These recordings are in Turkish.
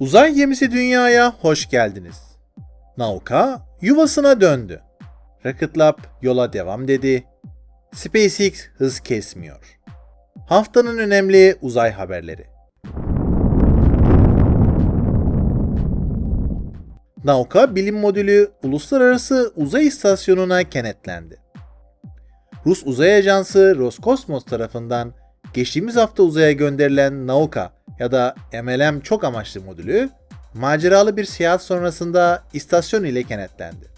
Uzay gemisi dünyaya hoş geldiniz. Nauka yuvasına döndü. Rocket Lab yola devam dedi. SpaceX hız kesmiyor. Haftanın önemli uzay haberleri. Nauka bilim modülü Uluslararası Uzay İstasyonu'na kenetlendi. Rus Uzay Ajansı Roskosmos tarafından geçtiğimiz hafta uzaya gönderilen Nauka ya da MLM çok amaçlı modülü maceralı bir seyahat sonrasında istasyon ile kenetlendi.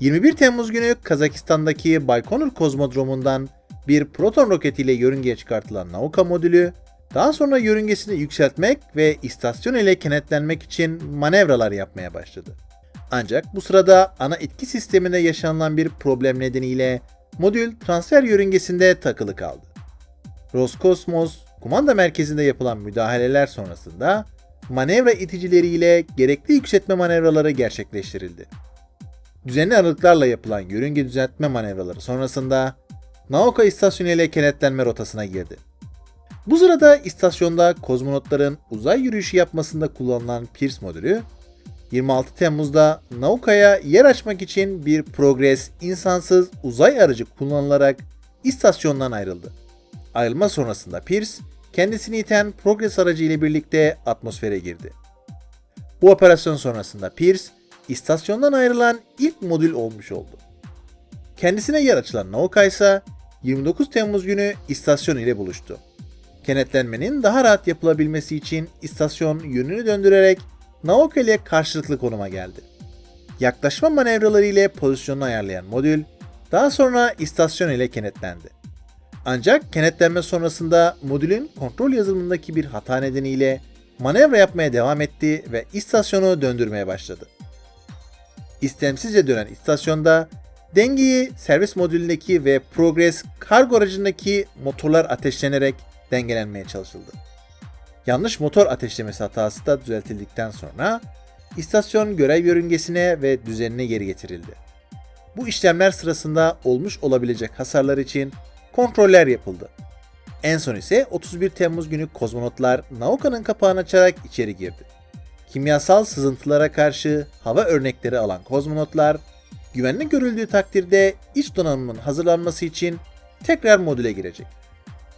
21 Temmuz günü Kazakistan'daki Baykonur Kozmodromu'ndan bir Proton roketiyle yörüngeye çıkartılan Nauka modülü, daha sonra yörüngesini yükseltmek ve istasyon ile kenetlenmek için manevralar yapmaya başladı. Ancak bu sırada ana etki sisteminde yaşanılan bir problem nedeniyle modül transfer yörüngesinde takılı kaldı. Roskosmos kumanda merkezinde yapılan müdahaleler sonrasında manevra iticileriyle gerekli yükseltme manevraları gerçekleştirildi. Düzenli aralıklarla yapılan yörünge düzeltme manevraları sonrasında Naoka istasyonu ile kenetlenme rotasına girdi. Bu sırada istasyonda kozmonotların uzay yürüyüşü yapmasında kullanılan Pierce modülü 26 Temmuz'da Nauka'ya yer açmak için bir Progress insansız uzay aracı kullanılarak istasyondan ayrıldı. Ayrılma sonrasında Pierce, kendisini iten Progress aracı ile birlikte atmosfere girdi. Bu operasyon sonrasında Pierce, istasyondan ayrılan ilk modül olmuş oldu. Kendisine yer açılan Nauka ise 29 Temmuz günü istasyon ile buluştu. Kenetlenmenin daha rahat yapılabilmesi için istasyon yönünü döndürerek Nauka ile karşılıklı konuma geldi. Yaklaşma manevraları ile pozisyonunu ayarlayan modül, daha sonra istasyon ile kenetlendi. Ancak kenetlenme sonrasında modülün kontrol yazılımındaki bir hata nedeniyle manevra yapmaya devam etti ve istasyonu döndürmeye başladı. İstemsizce dönen istasyonda dengeyi servis modülündeki ve Progress kargo aracındaki motorlar ateşlenerek dengelenmeye çalışıldı. Yanlış motor ateşlemesi hatası da düzeltildikten sonra istasyon görev yörüngesine ve düzenine geri getirildi. Bu işlemler sırasında olmuş olabilecek hasarlar için kontroller yapıldı. En son ise 31 Temmuz günü kozmonotlar Nauka'nın kapağını açarak içeri girdi. Kimyasal sızıntılara karşı hava örnekleri alan kozmonotlar, güvenli görüldüğü takdirde iç donanımın hazırlanması için tekrar modüle girecek.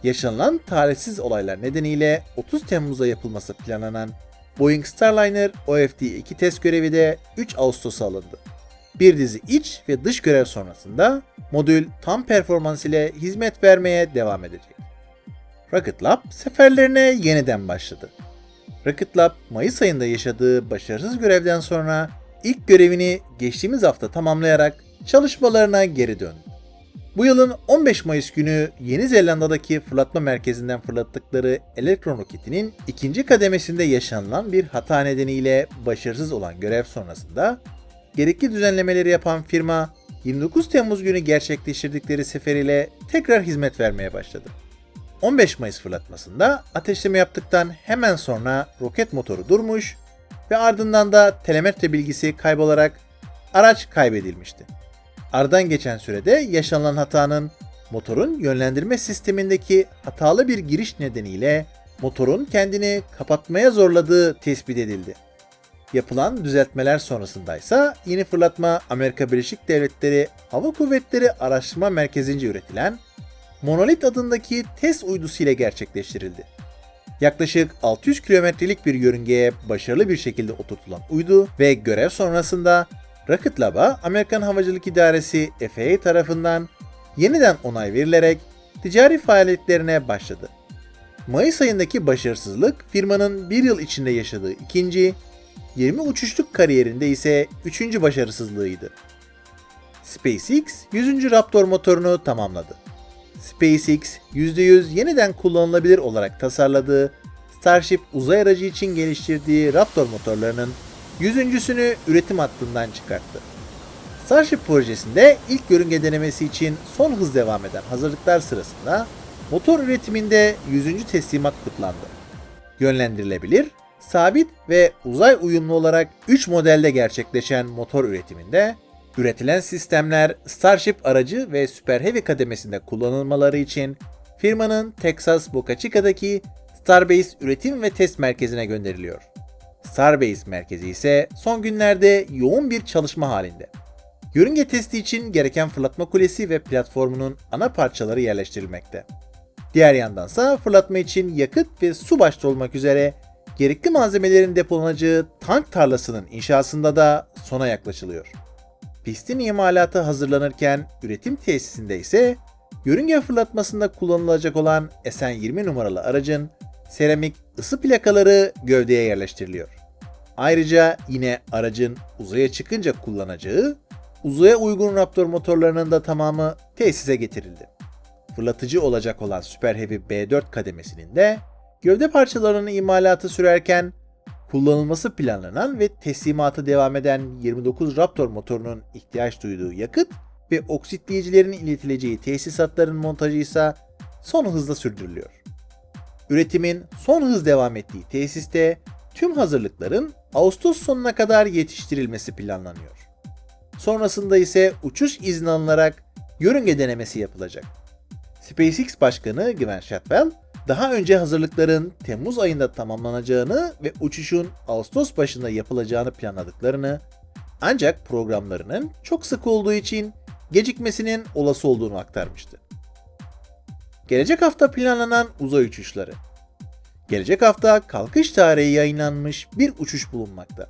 Yaşanılan talihsiz olaylar nedeniyle 30 Temmuz'da yapılması planlanan Boeing Starliner OFD-2 test görevi de 3 Ağustos'a alındı. Bir dizi iç ve dış görev sonrasında modül tam performans ile hizmet vermeye devam edecek. Rocket Lab seferlerine yeniden başladı. Rocket Lab Mayıs ayında yaşadığı başarısız görevden sonra ilk görevini geçtiğimiz hafta tamamlayarak çalışmalarına geri döndü. Bu yılın 15 Mayıs günü Yeni Zelanda'daki fırlatma merkezinden fırlattıkları elektron roketinin ikinci kademesinde yaşanılan bir hata nedeniyle başarısız olan görev sonrasında gerekli düzenlemeleri yapan firma 29 Temmuz günü gerçekleştirdikleri seferiyle tekrar hizmet vermeye başladı. 15 Mayıs fırlatmasında ateşleme yaptıktan hemen sonra roket motoru durmuş ve ardından da telemetre bilgisi kaybolarak araç kaybedilmişti. Aradan geçen sürede yaşanılan hatanın motorun yönlendirme sistemindeki hatalı bir giriş nedeniyle motorun kendini kapatmaya zorladığı tespit edildi. Yapılan düzeltmeler sonrasında ise yeni fırlatma Amerika Birleşik Devletleri Hava Kuvvetleri Araştırma Merkezi'nce üretilen Monolith adındaki test uydusu ile gerçekleştirildi. Yaklaşık 600 kilometrelik bir yörüngeye başarılı bir şekilde oturtulan uydu ve görev sonrasında Rocket Lab'a Amerikan Havacılık İdaresi FAA tarafından yeniden onay verilerek ticari faaliyetlerine başladı. Mayıs ayındaki başarısızlık firmanın bir yıl içinde yaşadığı ikinci, 20 uçuşluk kariyerinde ise üçüncü başarısızlığıydı. SpaceX 100. Raptor motorunu tamamladı. SpaceX %100 yeniden kullanılabilir olarak tasarladığı Starship uzay aracı için geliştirdiği Raptor motorlarının yüzüncüsünü üretim hattından çıkarttı. Starship projesinde ilk yörünge denemesi için son hız devam eden hazırlıklar sırasında motor üretiminde 100. teslimat kutlandı. Yönlendirilebilir, sabit ve uzay uyumlu olarak 3 modelde gerçekleşen motor üretiminde üretilen sistemler Starship aracı ve Super Heavy kademesinde kullanılmaları için firmanın Texas Boca Chica'daki Starbase üretim ve test merkezine gönderiliyor. Starbase merkezi ise son günlerde yoğun bir çalışma halinde. Yörünge testi için gereken fırlatma kulesi ve platformunun ana parçaları yerleştirilmekte. Diğer yandansa fırlatma için yakıt ve su başta olmak üzere gerekli malzemelerin depolanacağı tank tarlasının inşasında da sona yaklaşılıyor. Pistin imalatı hazırlanırken üretim tesisinde ise yörünge fırlatmasında kullanılacak olan SN20 numaralı aracın seramik ısı plakaları gövdeye yerleştiriliyor. Ayrıca yine aracın uzaya çıkınca kullanacağı uzaya uygun Raptor motorlarının da tamamı tesise getirildi. Fırlatıcı olacak olan Super Heavy B4 kademesinin de gövde parçalarının imalatı sürerken kullanılması planlanan ve teslimatı devam eden 29 Raptor motorunun ihtiyaç duyduğu yakıt ve oksitleyicilerin iletileceği tesisatların montajı ise son hızla sürdürülüyor. Üretimin son hız devam ettiği tesiste tüm hazırlıkların Ağustos sonuna kadar yetiştirilmesi planlanıyor. Sonrasında ise uçuş izni alınarak yörünge denemesi yapılacak. SpaceX Başkanı Gwen Shotwell, daha önce hazırlıkların Temmuz ayında tamamlanacağını ve uçuşun Ağustos başında yapılacağını planladıklarını, ancak programlarının çok sık olduğu için gecikmesinin olası olduğunu aktarmıştı. Gelecek hafta planlanan uzay uçuşları. Gelecek hafta kalkış tarihi yayınlanmış bir uçuş bulunmakta.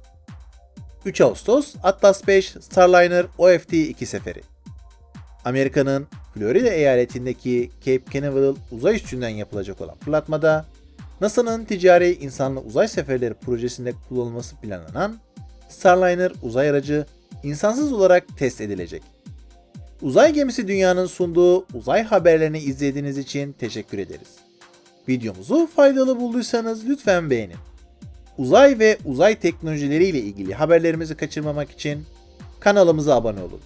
3 Ağustos Atlas 5 Starliner OFT-2 seferi. Amerika'nın Florida eyaletindeki Cape Canaveral uzay üstünden yapılacak olan fırlatmada NASA'nın ticari insanlı uzay seferleri projesinde kullanılması planlanan Starliner uzay aracı insansız olarak test edilecek. Uzay gemisi dünyanın sunduğu uzay haberlerini izlediğiniz için teşekkür ederiz. Videomuzu faydalı bulduysanız lütfen beğenin. Uzay ve uzay teknolojileri ile ilgili haberlerimizi kaçırmamak için kanalımıza abone olun.